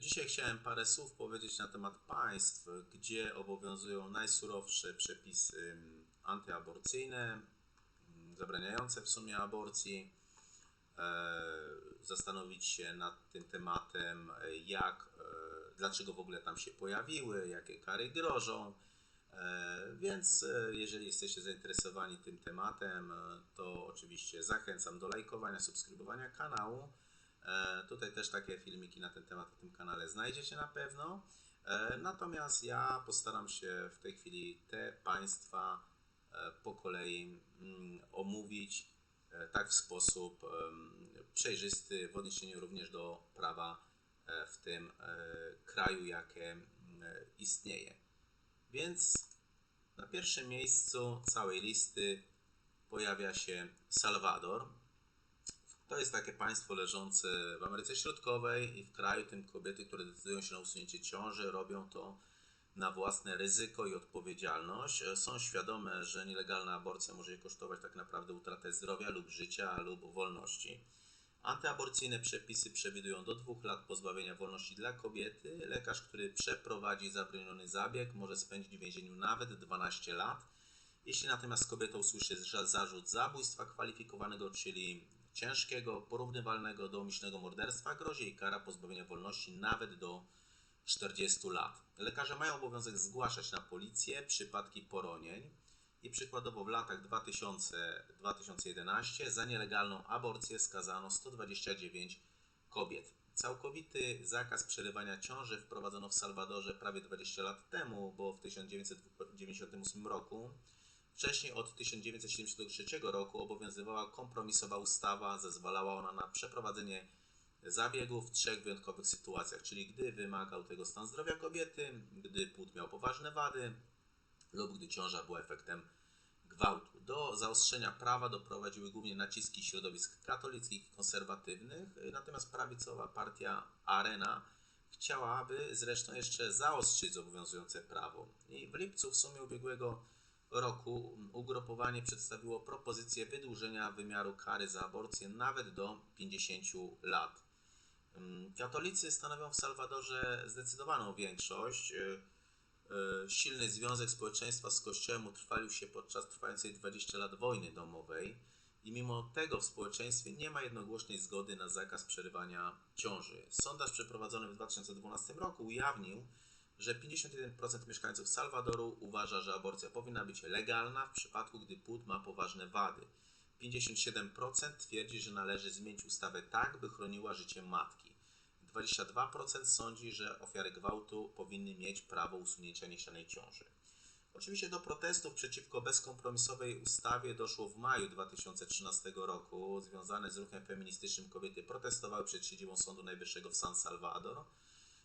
Dzisiaj chciałem parę słów powiedzieć na temat państw, gdzie obowiązują najsurowsze przepisy antyaborcyjne, zabraniające w sumie aborcji. E, zastanowić się nad tym tematem, jak, e, dlaczego w ogóle tam się pojawiły, jakie kary grożą. E, więc jeżeli jesteście zainteresowani tym tematem, to oczywiście zachęcam do lajkowania, subskrybowania kanału. Tutaj też takie filmiki na ten temat w tym kanale znajdziecie na pewno. Natomiast ja postaram się w tej chwili te państwa po kolei mm, omówić e, tak w sposób przejrzysty w odniesieniu również do prawa e, w tym e, kraju, jakie istnieje. Więc na pierwszym miejscu całej listy pojawia się Salwador. To jest takie państwo leżące w Ameryce Środkowej i w kraju tym kobiety, które decydują się na usunięcie ciąży, robią to na własne ryzyko i odpowiedzialność. Są świadome, że nielegalna aborcja może je kosztować tak naprawdę utratę zdrowia lub życia lub wolności. Antyaborcyjne przepisy przewidują do dwóch lat pozbawienia wolności dla kobiety. Lekarz, który przeprowadzi zabroniony zabieg, może spędzić w więzieniu nawet 12 lat. Jeśli natomiast kobieta usłyszy zarzut zabójstwa kwalifikowanego, czyli ciężkiego, porównywalnego do umyślnego morderstwa, grozi jej kara pozbawienia wolności nawet do 40 lat. Lekarze mają obowiązek zgłaszać na policję przypadki poronień i przykładowo w latach 2000-2011 za nielegalną aborcję skazano 129 kobiet. Całkowity zakaz przerywania ciąży wprowadzono w Salwadorze prawie 20 lat temu, bo w 1998 roku. Wcześniej od 1973 roku obowiązywała kompromisowa ustawa, zezwalała ona na przeprowadzenie zabiegów w trzech wyjątkowych sytuacjach, czyli gdy wymagał tego stan zdrowia kobiety, gdy płód miał poważne wady lub gdy ciąża była efektem gwałtu. Do zaostrzenia prawa doprowadziły głównie naciski środowisk katolickich i konserwatywnych, natomiast prawicowa partia Arena chciałaby zresztą jeszcze zaostrzyć obowiązujące prawo. I w lipcu w sumie ubiegłego roku ugrupowanie przedstawiło propozycję wydłużenia wymiaru kary za aborcję nawet do 50 lat. Katolicy stanowią w Salwadorze zdecydowaną większość. Y, y, silny związek społeczeństwa z Kościołem utrwalił się podczas trwającej 20 lat wojny domowej i mimo tego w społeczeństwie nie ma jednogłośnej zgody na zakaz przerywania ciąży. Sondaż przeprowadzony w 2012 roku ujawnił, że 51% mieszkańców Salwadoru uważa, że aborcja powinna być legalna w przypadku, gdy płód ma poważne wady. 57% twierdzi, że należy zmienić ustawę tak, by chroniła życie matki. 22% sądzi, że ofiary gwałtu powinny mieć prawo usunięcia niechcianej ciąży. Oczywiście do protestów przeciwko bezkompromisowej ustawie doszło w maju 2013 roku. Związane z ruchem feministycznym kobiety protestowały przed siedzibą Sądu Najwyższego w San Salvador.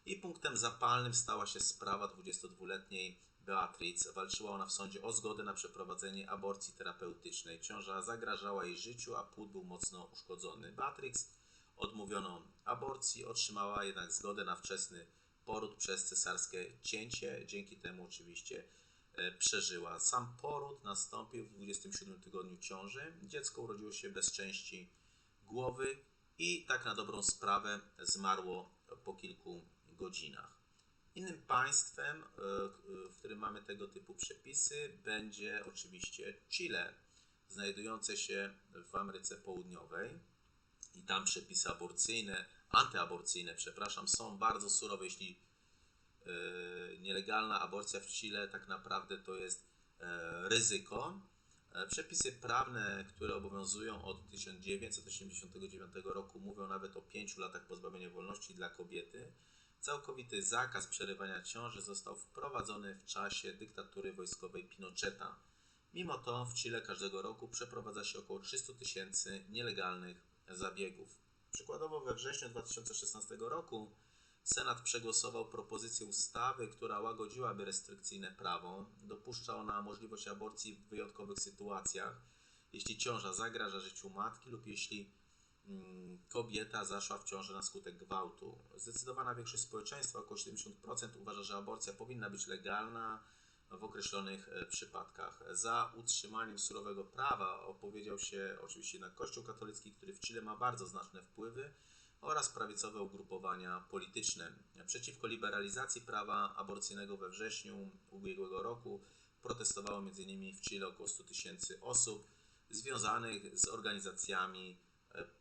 I punktem zapalnym stała się sprawa 22-letniej Beatriz. Walczyła ona w sądzie o zgodę na przeprowadzenie aborcji terapeutycznej. Ciąża zagrażała jej życiu, a płód był mocno uszkodzony. Beatrix odmówiono aborcji, otrzymała jednak zgodę na wczesny poród przez cesarskie cięcie. Dzięki temu oczywiście e, przeżyła. Sam poród nastąpił w 27 tygodniu ciąży. Dziecko urodziło się bez części głowy i tak na dobrą sprawę zmarło po kilku godzinach. Innym państwem, e, w którym mamy tego typu przepisy, będzie oczywiście Chile, znajdujące się w Ameryce Południowej. I tam przepisy aborcyjne, antyaborcyjne, przepraszam, są bardzo surowe. Jeśli e, nielegalna aborcja w Chile tak naprawdę to jest e, ryzyko. Przepisy prawne, które obowiązują od 1989 roku, mówią nawet o 5 latach pozbawienia wolności dla kobiety. Całkowity zakaz przerywania ciąży został wprowadzony w czasie dyktatury wojskowej Pinocheta. Mimo to w Chile każdego roku przeprowadza się około 300 tysięcy nielegalnych zabiegów. Przykładowo we wrześniu 2016 roku Senat przegłosował propozycję ustawy, która łagodziłaby restrykcyjne prawo. Dopuszcza ona możliwość aborcji w wyjątkowych sytuacjach, jeśli ciąża zagraża życiu matki lub jeśli kobieta zaszła w ciąży na skutek gwałtu. Zdecydowana większość społeczeństwa, około 70%, uważa, że aborcja powinna być legalna w określonych e, przypadkach. Za utrzymaniem surowego prawa opowiedział się oczywiście jednak Kościół katolicki, który w Chile ma bardzo znaczne wpływy. oraz prawicowe ugrupowania polityczne. Przeciwko liberalizacji prawa aborcyjnego we wrześniu ubiegłego roku protestowało m.in. w Chile około 100 tysięcy osób związanych z organizacjami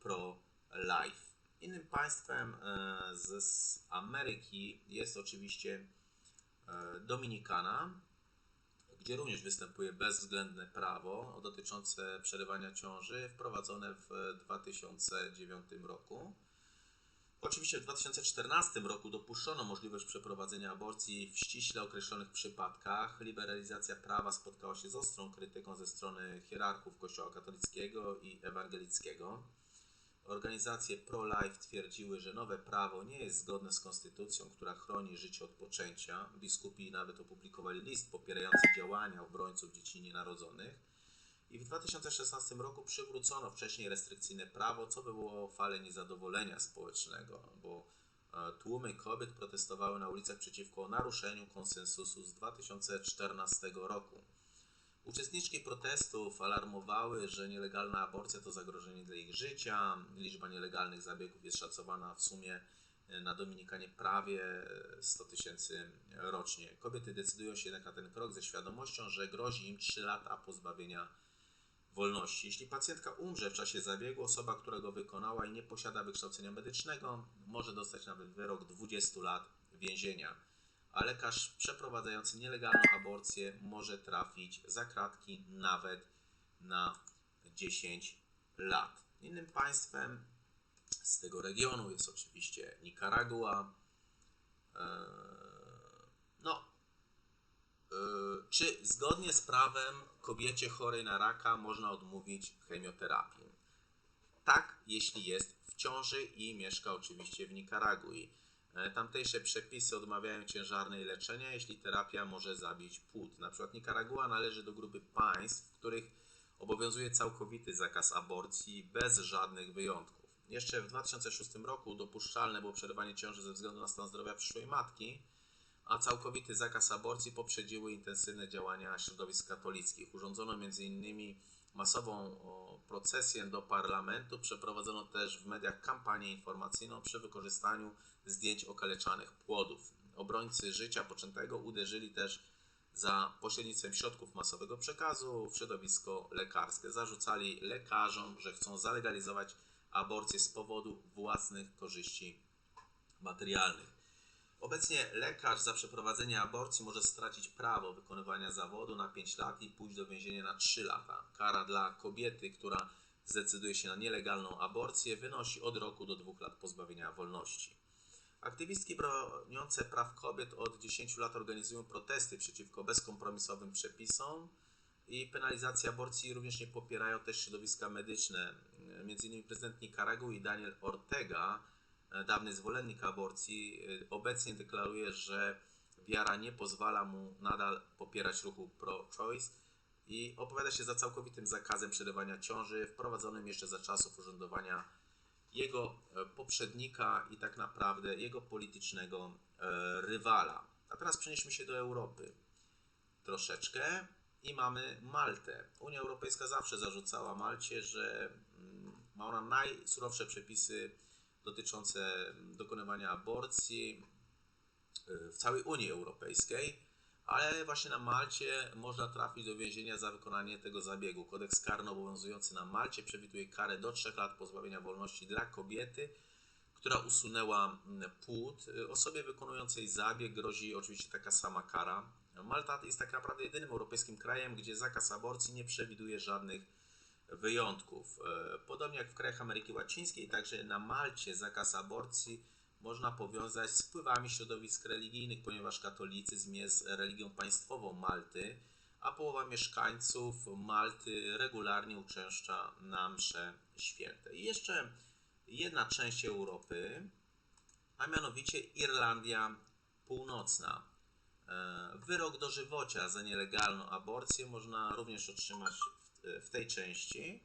pro-life. Innym państwem e, z Ameryki jest oczywiście e, Dominikana, gdzie również występuje bezwzględne prawo dotyczące przerywania ciąży wprowadzone w 2009 roku. Oczywiście w 2014 roku dopuszczono możliwość przeprowadzenia aborcji w ściśle określonych przypadkach. Liberalizacja prawa spotkała się z ostrą krytyką ze strony hierarchów Kościoła katolickiego i ewangelickiego. Organizacje pro-life twierdziły, że nowe prawo nie jest zgodne z konstytucją, która chroni życie od poczęcia. Biskupi nawet opublikowali list popierający działania obrońców dzieci nienarodzonych. I w 2016 roku przywrócono wcześniej restrykcyjne prawo, co wywołało falę niezadowolenia społecznego, bo e, tłumy kobiet protestowały na ulicach przeciwko naruszeniu konsensusu z 2014 roku. Uczestniczki protestów alarmowały, że nielegalna aborcja to zagrożenie dla ich życia. Liczba nielegalnych zabiegów jest szacowana w sumie e, na Dominikanie prawie 100 tysięcy rocznie. Kobiety decydują się jednak na ten krok ze świadomością, że grozi im 3 lata pozbawienia wolności. Jeśli pacjentka umrze w czasie zabiegu, osoba, która go wykonała i nie posiada wykształcenia medycznego, może dostać nawet wyrok 20 lat więzienia a lekarz przeprowadzający nielegalną aborcję może trafić za kratki nawet na 10 lat. Innym państwem z tego regionu jest oczywiście Nikaragua. Eee, no, eee, czy zgodnie z prawem kobiecie chorej na raka można odmówić chemioterapii? Tak, jeśli jest w ciąży i mieszka oczywiście w Nikaragui. E, tamtejsze przepisy odmawiają ciężarnej leczenia, jeśli terapia może zabić płód. Na przykład Nikaragua należy do grupy państw, w których obowiązuje całkowity zakaz aborcji bez żadnych wyjątków. Jeszcze w 2006 roku dopuszczalne było przerywanie ciąży ze względu na stan zdrowia przyszłej matki, a całkowity zakaz aborcji poprzedziły intensywne działania środowisk katolickich. Urządzono m.in. masową procesję do parlamentu, przeprowadzono też w mediach kampanię informacyjną przy wykorzystaniu zdjęć okaleczanych płodów. Obrońcy życia poczętego uderzyli też za pośrednictwem środków masowego przekazu w środowisko lekarskie. Zarzucali lekarzom, że chcą zalegalizować aborcję z powodu własnych korzyści materialnych. Obecnie lekarz za przeprowadzenie aborcji może stracić prawo wykonywania zawodu na 5 lat i pójść do więzienia na 3 lata. Kara dla kobiety, która zdecyduje się na nielegalną aborcję, wynosi od roku do 2 lat pozbawienia wolności. Aktywistki broniące praw kobiet od 10 lat organizują protesty przeciwko bezkompromisowym przepisom i penalizacji aborcji również nie popierają też środowiska medyczne. Między innymi prezydent Nikaragui Daniel Ortega, dawny zwolennik aborcji, obecnie deklaruje, że wiara nie pozwala mu nadal popierać ruchu pro-choice i opowiada się za całkowitym zakazem przerywania ciąży wprowadzonym jeszcze za czasów urzędowania jego e, poprzednika i tak naprawdę jego politycznego e, rywala. A teraz przenieśmy się do Europy troszeczkę i mamy Maltę. Unia Europejska zawsze zarzucała Malcie, że mm, ma ona najsurowsze przepisy dotyczące dokonywania aborcji e, w całej Unii Europejskiej ale właśnie na Malcie można trafić do więzienia za wykonanie tego zabiegu. Kodeks karny obowiązujący na Malcie przewiduje karę do 3 lat pozbawienia wolności dla kobiety, która usunęła mm, płód. Osobie wykonującej zabieg grozi oczywiście taka sama kara. Malta jest tak naprawdę jedynym europejskim krajem, gdzie zakaz aborcji nie przewiduje żadnych wyjątków. E, podobnie jak w krajach Ameryki Łacińskiej, także na Malcie zakaz aborcji można powiązać z wpływami środowisk religijnych, ponieważ katolicyzm jest religią państwową Malty, a połowa mieszkańców Malty regularnie uczęszcza na msze święte. I jeszcze jedna część Europy, a mianowicie Irlandia Północna. E, wyrok dożywocia za nielegalną aborcję można również otrzymać w tej części.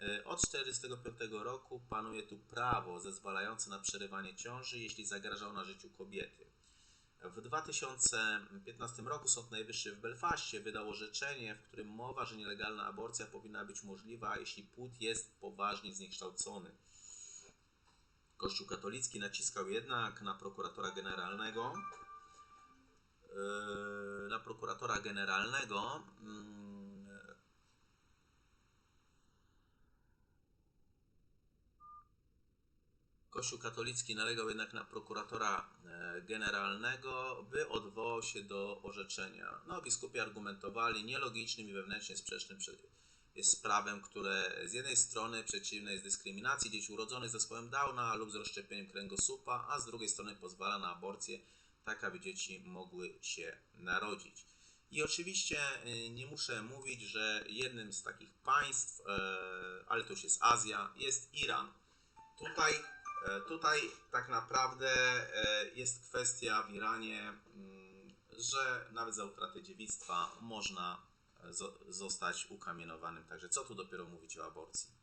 E, od 1945 roku panuje tu prawo zezwalające na przerywanie ciąży, jeśli zagrażał na życiu kobiety. W 2015 roku Sąd Najwyższy w Belfaście wydał orzeczenie, w którym mowa, że nielegalna aborcja powinna być możliwa, jeśli płód jest poważnie zniekształcony. Kościół katolicki naciskał jednak na prokuratora generalnego. Yy, Na prokuratora generalnego. Kościół katolicki nalegał jednak na prokuratora e, generalnego, by odwołał się do orzeczenia. No, biskupi argumentowali nielogicznym i wewnętrznie sprzecznym prze- jest prawem, które z jednej strony przeciwne jest dyskryminacji dzieci urodzonych z zespołem Downa lub z rozszczepieniem kręgosłupa, a z drugiej strony pozwala na aborcję, tak aby dzieci mogły się narodzić. I oczywiście y, nie muszę mówić, że jednym z takich państw, e, ale to już jest Azja, jest Iran. Tutaj, e, tutaj tak naprawdę e, jest kwestia w Iranie, mm, że nawet za utratę dziewictwa można e, zo- zostać ukamienowanym. Także co tu dopiero mówić o aborcji.